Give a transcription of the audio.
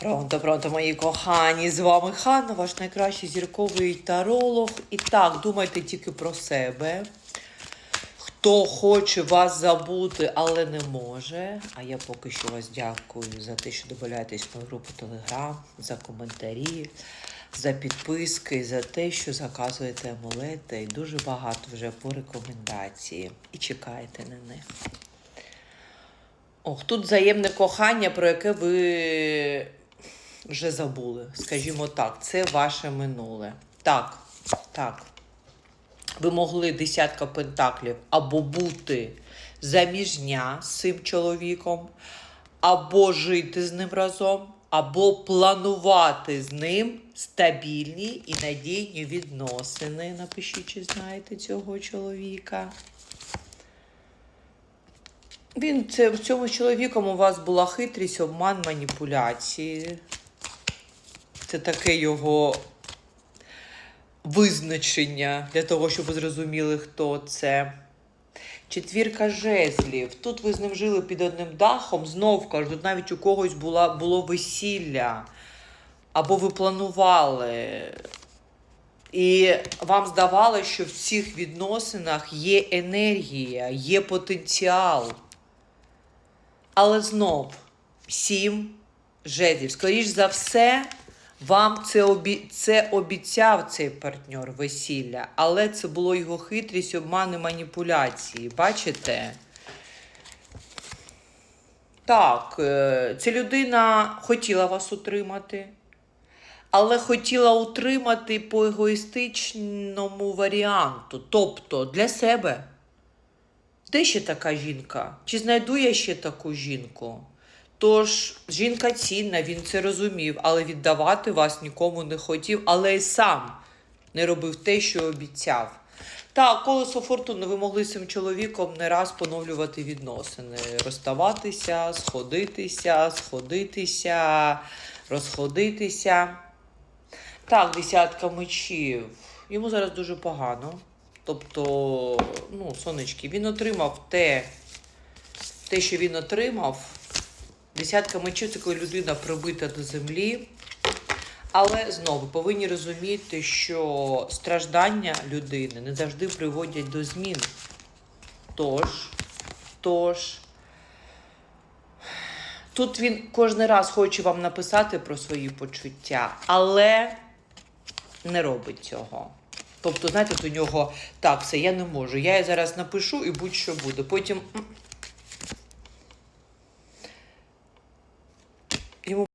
Пронто, пронто, мої кохані, з вами Ханна, ваш найкращий зірковий таролог. І так, думайте тільки про себе. Хто хоче вас забути, але не може. А я поки що вас дякую за те, що додаєтесь в мою групу Телеграм, за коментарі, за підписки, за те, що заказуєте амулети. І дуже багато вже по рекомендації. І чекаєте на них. Ох, тут взаємне кохання, про яке ви вже забули. Скажімо так, це ваше минуле. Так, так. Ви могли десятка пентаклів або бути заміжня з цим чоловіком, або жити з ним разом, або планувати з ним стабільні і надійні відносини. Напишіть, чи знаєте цього чоловіка. Він це в цьому чоловіком у вас була хитрість, обман, маніпуляції. Це таке його визначення для того, щоб ви зрозуміли, хто це. Четвірка жезлів. Тут ви з ним жили під одним дахом. Знов кажу, тут навіть у когось була, було весілля. Або ви планували. І вам здавалося, що в цих відносинах є енергія, є потенціал. Але знов сім жезлів. Скоріш за все, вам це, обі... це обіцяв цей партнер весілля, але це було його хитрість, обман і маніпуляції. Бачите? Так, е, ця людина хотіла вас утримати, але хотіла утримати по егоїстичному варіанту, тобто для себе. Де ще така жінка? Чи знайду я ще таку жінку? Тож жінка цінна, він це розумів, але віддавати вас нікому не хотів, але й сам не робив те, що обіцяв. Так, колесо фортуни ви могли з цим чоловіком не раз поновлювати відносини, розставатися, сходитися, сходитися, розходитися. Так, десятка мечів. Йому зараз дуже погано. Тобто, ну, сонечки, він отримав те, те, що він отримав. Десятка мечів це коли людина прибита до землі. Але знову повинні розуміти, що страждання людини не завжди приводять до змін. Тож, тож, тут він кожен раз хоче вам написати про свої почуття, але не робить цього. Тобто, знаєте, до нього так, все, я не можу. Я зараз напишу і будь-що буде. Потім м,